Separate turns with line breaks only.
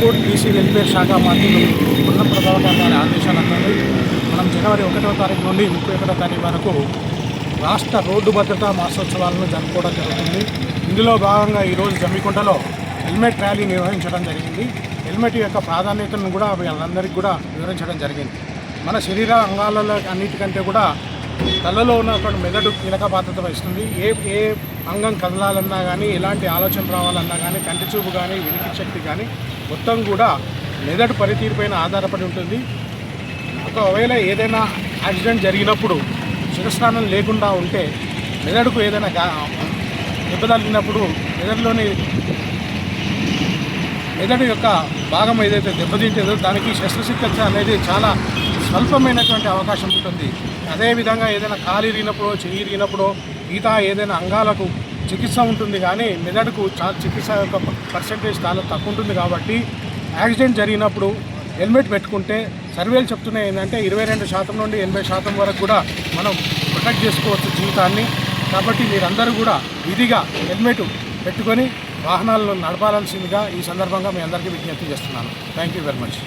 Transport BC welfare శాఖ మంత్రులు ఉన్న ప్రభాకర్ గారి ఆదేశాలతో మనం జనవరి ఒకటవ తారీఖు నుండి ముప్పై ఒకటో తారీఖు వరకు రాష్ట్ర రోడ్డు భద్రతా మాసోత్సవాలను జరుపుకోవడం జరుగుతుంది. ఇందులో భాగంగా ఈరోజు జమ్మికుంటలో హెల్మెట్ ర్యాలీ నిర్వహించడం జరిగింది. హెల్మెట్ యొక్క ప్రాధాన్యతను కూడా వీళ్ళందరికీ కూడా వివరించడం జరిగింది. మన శరీర అంగాలలో అన్నిటికంటే కూడా తలలో ఉన్నటువంటి మెదడు కీలక బాధ్యత వహిస్తుంది. ఏ ఏ అంగం కదలాలన్నా కానీ ఎలాంటి ఆలోచన రావాలన్నా కానీ కంటి చూపు కానీ వినికి శక్తి కానీ మొత్తం కూడా మెదడు పనితీరుపైన ఆధారపడి ఉంటుంది. ఒకవేళ ఏదైనా యాక్సిడెంట్ జరిగినప్పుడు శిరస్నానం లేకుండా ఉంటే మెదడుకు ఏదైనా గా మెదడులోని మెదడు యొక్క భాగం ఏదైతే దెబ్బతింటేదో దానికి శస్త్రచికిత్స అనేది చాలా స్వల్పమైనటువంటి అవకాశం ఉంటుంది. అదేవిధంగా ఏదైనా కాలు ఇరిగినప్పుడు చెయ్యి ఇరిగినప్పుడు మిగతా ఏదైనా అంగాలకు చికిత్స ఉంటుంది కానీ మెదడుకు చాలా చికిత్స యొక్క పర్సంటేజ్ చాలా తక్కువ ఉంటుంది కాబట్టి యాక్సిడెంట్ జరిగినప్పుడు హెల్మెట్ పెట్టుకుంటే సర్వేలు చెప్తున్నాయి ఏంటంటే ఇరవై రెండు శాతం నుండి ఎనభై శాతం వరకు కూడా మనం ప్రొటెక్ట్ చేసుకోవచ్చు జీవితాన్ని. కాబట్టి మీరందరూ కూడా విధిగా హెల్మెట్ పెట్టుకొని వాహనాలను నడపాల్సిందిగా ఈ సందర్భంగా మీ అందరికీ విజ్ఞప్తి చేస్తున్నాను. Thank you very much